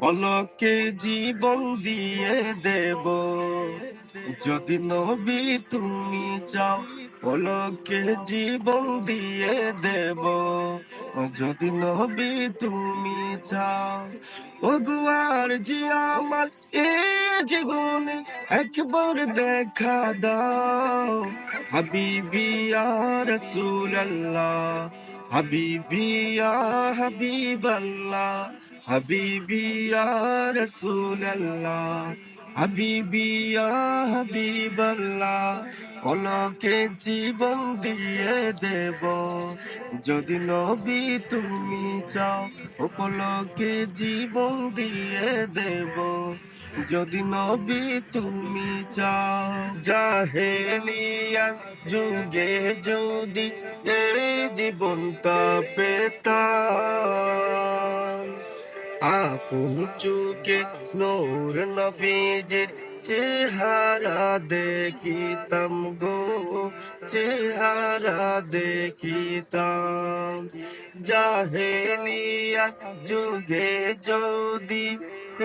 অলকে জীবন দিয়ে দেব। যদি নবী তুমি চাও, অলকে জীবন দিয়ে দেব। যদি নবী তুমি চাও, ও গুয়ার জি আমার এ জীবনে একবার দেখা দাও। হাবিবি রসুল্লাহ হাবিবি হাবিবাল্লাহ হাবিবি রসুল্লাহ হাবিবি হাবিবাল্লাহ অলকে জীবন দিয়ে দেব। যদি নবী তুমি চাও, উপলকে জীবন দিয়ে দেব। যদি নবী তুমি চাও জাহেলিয়া যুগে যদি এই জীবনটা পেতাম। আপন চুকে নূর নবীজির চেহারা দেখিতাম গো, চেহারা দেখিতাম। জাহেলিয়া যুগে যদি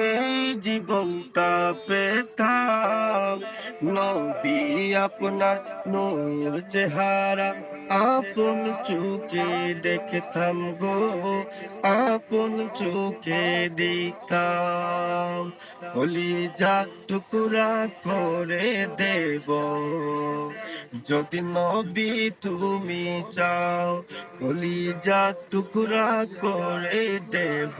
এই জীবনটা পেতাম, নবী আপনার নূর চেহারা, আপন চুকে দেখতাম গো, আপন চুকে দিতাম। হলি যা টুকুরা করে দেব যদি নবী তুমি চাও যা টুকুরা করে দেব।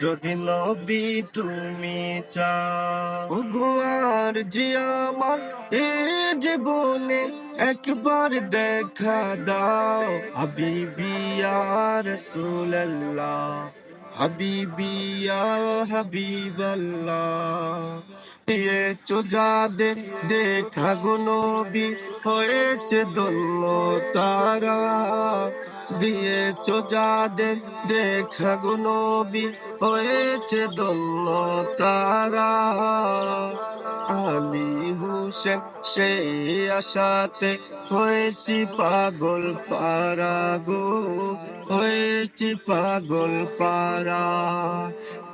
যদি নবী তুমি চাও গোয়ার জি আমার এ জীবনে একবার দেখা দাও। হাবিবিয়া রসুল্লাহ হাবিবিয়া হাবিবাল্লাহ। দিয়ে চোজাদের দেখা গো নবী হয়েছে দন্য তারা দিয়ে চোজাদের দেখা গো নবী হয়েছে দন্য তারা আলী হুসেন সেই আশাতে হয়েছি পাগল পারা গো, হয়েছি পাগল পারা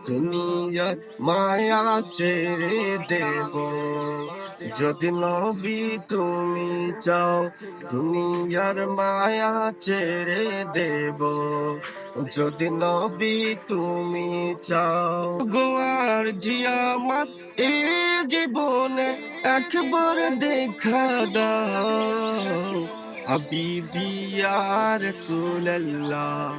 দুনিয়ার মায়া ছেড়ে দেব। যদি নবী তুমি চাও, দুনিয়ার মায়া ছেড়ে দেব। যদি নবী তুমি চাও, গোয়ার জিয়ামাত এ জীবনে একবার দেখা দাও। হাবিবিয়া রসুল্লাহ